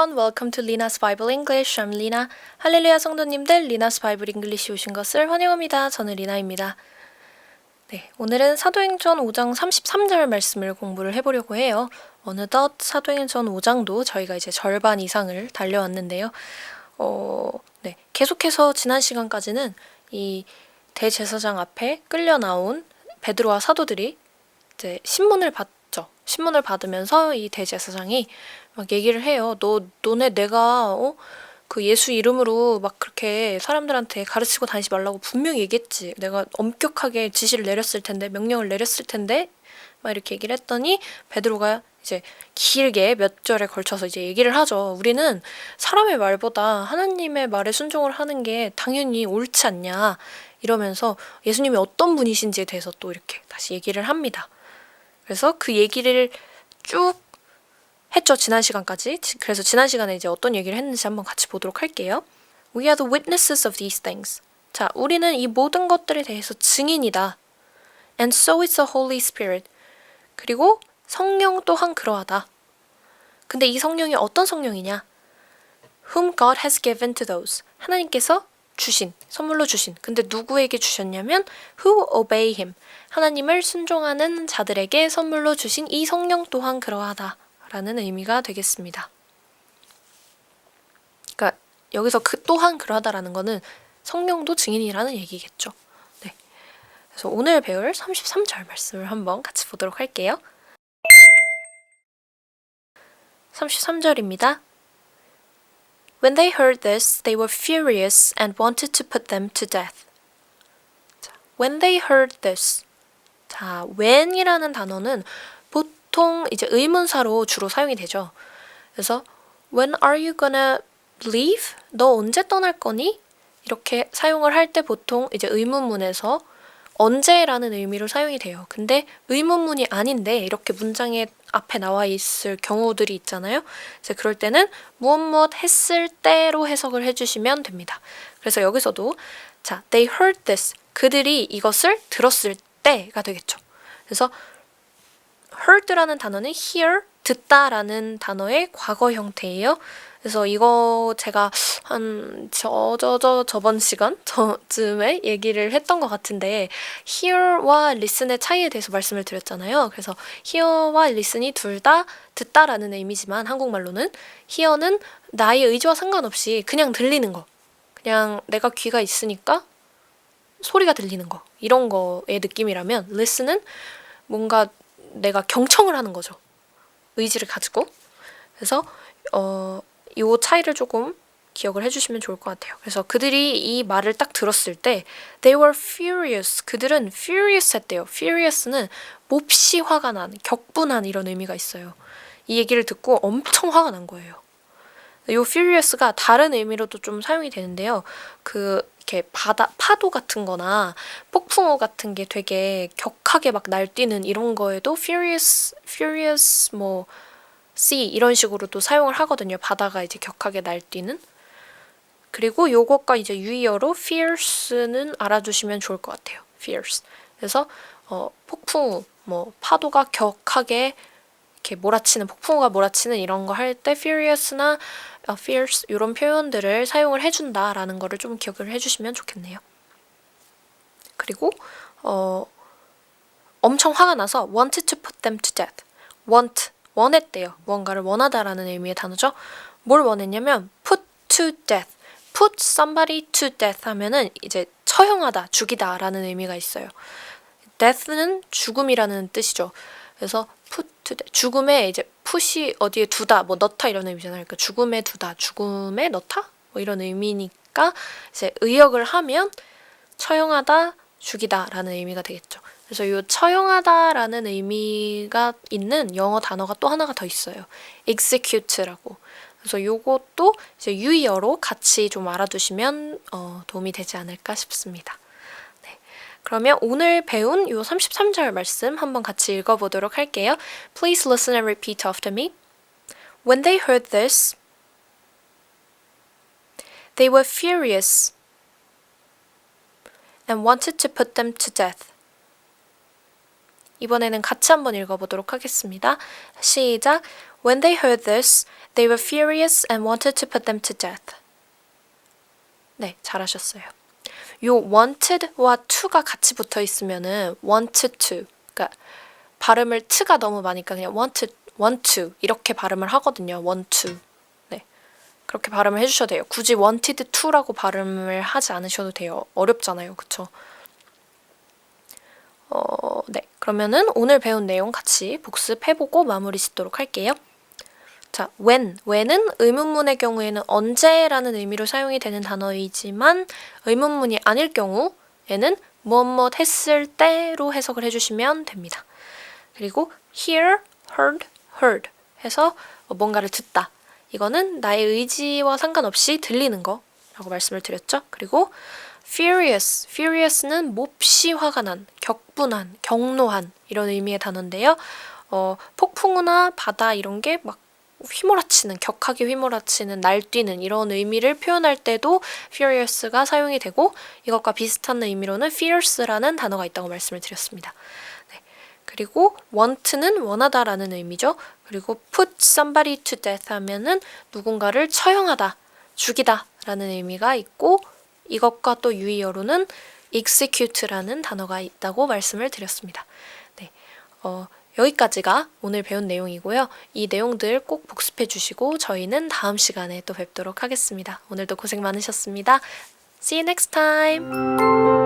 everyone, welcome to Lina's Bible English. I'm Lina. 할렐루야 성도님들, Lina's Bible English 오신 것을 환영합니다. 저는 리나입니다. 네, 오늘은 사도행전 5장 33절 말씀을 공부를 해보려고 해요. 어느덧 사도행전 5장도 저희가 이제 절반 이상을 달려왔는데요. 어, 네, 계속해서 지난 시간까지는 이 대제사장 앞에 끌려 나온 베드로와 사도들이 이제 신문을 받죠. 신문을 받으면서 이 대제사장이 막 얘기를 해요. 너 너네 내가 어? 그 예수 이름으로 막 그렇게 사람들한테 가르치고 다니지 말라고 분명히 얘기했지. 내가 엄격하게 지시를 내렸을 텐데 명령을 내렸을 텐데 막 이렇게 얘기를 했더니 베드로가 이제 길게 몇 절에 걸쳐서 이제 얘기를 하죠. 우리는 사람의 말보다 하나님의 말에 순종을 하는 게 당연히 옳지 않냐. 이러면서 예수님이 어떤 분이신지에 대해서 또 이렇게 다시 얘기를 합니다. 그래서 그 얘기를 쭉 했죠. 지난 시간까지. 지- 그래서 지난 시간에 이제 어떤 얘기를 했는지 한번 같이 보도록 할게요. We are the witnesses of these things. 자, 우리는 이 모든 것들에 대해서 증인이다. And so is the Holy Spirit. 그리고 성령 또한 그러하다. 근데 이 성령이 어떤 성령이냐? Whom God has given to those. 하나님께서 주신, 선물로 주신. 근데 누구에게 주셨냐면 who obey him. 하나님을 순종하는 자들에게 선물로 주신 이 성령 또한 그러하다. 라는 의미가 되겠습니다. 그러니까 여기서 그 또한 그러하다라는 거는 성령도 증인이라는 얘기겠죠. 네. 그래서 오늘 배울 33절 말씀을 한번 같이 보도록 할게요. 33절입니다. When they heard this, they were furious and wanted to put them to death. 자, when they heard this. 자, when이라는 단어는 보통 이제 의문사로 주로 사용이 되죠. 그래서 when are you gonna leave? 너 언제 떠날 거니? 이렇게 사용을 할 때 보통 이제 의문문에서 언제라는 의미로 사용이 돼요. 근데 의문문이 아닌데 이렇게 문장에 앞에 나와 있을 경우들이 있잖아요. 이제 그럴 때는 무엇 무엇 했을 때로 해석을 해주시면 됩니다. 그래서 여기서도 자, they heard this. 그들이 이것을 들었을 때가 되겠죠. 그래서 heard라는 단어는 hear, 듣다라는 단어의 과거 형태예요. 그래서 이거 제가 한 저 저 저 저번 시간 저쯤에 얘기를 했던 것 같은데 hear와 listen의 차이에 대해서 말씀을 드렸잖아요. 그래서 hear와 listen이 둘 다 듣다라는 의미지만 한국말로는 hear는 나의 의지와 상관없이 그냥 들리는 거. 그냥 내가 귀가 있으니까 소리가 들리는 거. 이런 거의 느낌이라면 listen은 뭔가 내가 경청을 하는 거죠. 의지를 가지고. 그래서 어, 요 차이를 조금 기억을 해주시면 좋을 것 같아요. 그래서 그들이 이 말을 딱 들었을 때 they were furious. 그들은 furious 했대요. furious는 몹시 화가 난, 격분한 이런 의미가 있어요. 이 얘기를 듣고 엄청 화가 난 거예요. 요 furious가 다른 의미로도 좀 사용이 되는데요. 그 이렇게 바다 파도 같은 거나 폭풍우 같은 게 되게 격하게 막 날뛰는 이런 거에도 furious furious 뭐 sea 이런 식으로도 사용을 하거든요. 바다가 이제 격하게 날뛰는 그리고 요것과 이제 유의어로 fierce는 알아두시면 좋을 것 같아요. fierce. 그래서 어, 폭풍우, 뭐 파도가 격하게 이렇게 몰아치는 폭풍우가 몰아치는 이런 거 할 때 furious나 어, fierce 이런 표현들을 사용을 해준다라는 거를 좀 기억을 해주시면 좋겠네요. 그리고 어, 엄청 화가 나서 wanted to put them to death. want 원했대요. 뭔가를 원하다라는 의미의 단어죠. 뭘 원했냐면 put to death. put somebody to death 하면은 이제 처형하다, 죽이다라는 의미가 있어요. death는 죽음이라는 뜻이죠. 그래서 put. 죽음에 이제 put이 어디에 두다, 뭐 넣다 이런 의미잖아요. 그러니까 죽음에 두다, 죽음에 넣다 뭐 이런 의미니까 이제 의역을 하면 처형하다, 죽이다라는 의미가 되겠죠. 그래서 이 처형하다라는 의미가 있는 영어 단어가 또 하나가 더 있어요. execute라고. 그래서 요것도 이제 유의어로 같이 좀 알아두시면 어, 도움이 되지 않을까 싶습니다. 네. 그러면 오늘 배운 요 33절 말씀 한번 같이 읽어보도록 할게요. Please listen and repeat after me. When they heard this, they were furious and wanted to put them to death. 이번에는 같이 한번 읽어보도록 하겠습니다. 시작. When they heard this, they were furious and wanted to put them to death. 네, 잘하셨어요. 요 wanted와 to가 같이 붙어 있으면은 wanted to, 그러니까 발음을 t가 너무 많으니까 그냥 wanted, want to 이렇게 발음을 하거든요. want to. 네, 그렇게 발음을 해주셔도 돼요. 굳이 wanted to라고 발음을 하지 않으셔도 돼요. 어렵잖아요, 그쵸? 어, 네. 그러면은 오늘 배운 내용 같이 복습해보고 마무리 짓도록 할게요. 자, when. when은 의문문의 경우에는 언제라는 의미로 사용이 되는 단어이지만 의문문이 아닐 경우에는 무엇 무엇 했을 때로 해석을 해주시면 됩니다. 그리고 hear, heard, heard 해서 뭔가를 듣다. 이거는 나의 의지와 상관없이 들리는 거라고 말씀을 드렸죠. 그리고 furious, furious는 몹시 화가 난, 격분한, 경노한 이런 의미의 단어인데요. 어, 폭풍우나 바다 이런 게 막 휘몰아치는, 격하게 휘몰아치는, 날뛰는 이런 의미를 표현할 때도 furious가 사용이 되고 이것과 비슷한 의미로는 fierce라는 단어가 있다고 말씀을 드렸습니다. 네. 그리고 want는 원하다라는 의미죠. 그리고 put somebody to death 하면은 누군가를 처형하다, 죽이다라는 의미가 있고 이것과 또 유의어로는 execute라는 단어가 있다고 말씀을 드렸습니다. 네. 어, 여기까지가 오늘 배운 내용이고요. 이 내용들 꼭 복습해 주시고 저희는 다음 시간에 또 뵙도록 하겠습니다. 오늘도 고생 많으셨습니다. See you next time!